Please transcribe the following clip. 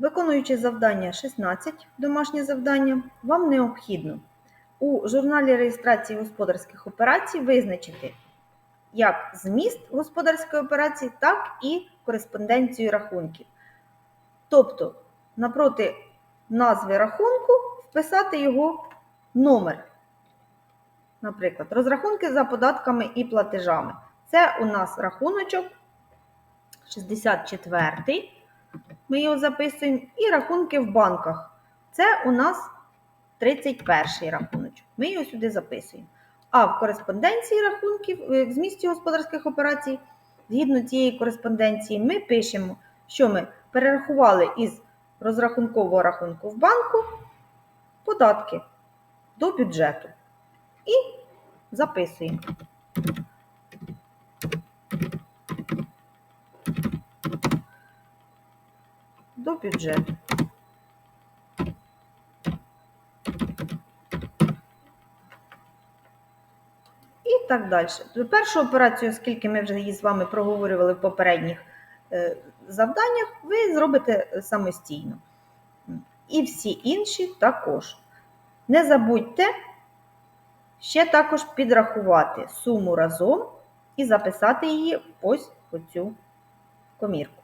Виконуючи завдання 16, домашнє завдання, вам необхідно у журналі реєстрації господарських операцій визначити як зміст господарської операції, так і кореспонденцію рахунків. Тобто, напроти назви рахунку вписати його номер. Наприклад, розрахунки за податками і платежами. Це у нас рахуночок 64. Ми його записуємо. І рахунки в банках. Це у нас 31 рахуночок. Ми його сюди записуємо. А в кореспонденції рахунків, е, в змісті господарських операцій, згідно цієї кореспонденції, ми пишемо, що ми перерахували із розрахункового рахунку в банку податки до бюджету. І записуємо. До бюджету. І так далі. Першу операцію, оскільки ми вже її з вами проговорювали в попередніх е, завданнях, ви зробите самостійно. І всі інші також. Не забудьте ще також підрахувати суму разом і записати її ось у цю комірку.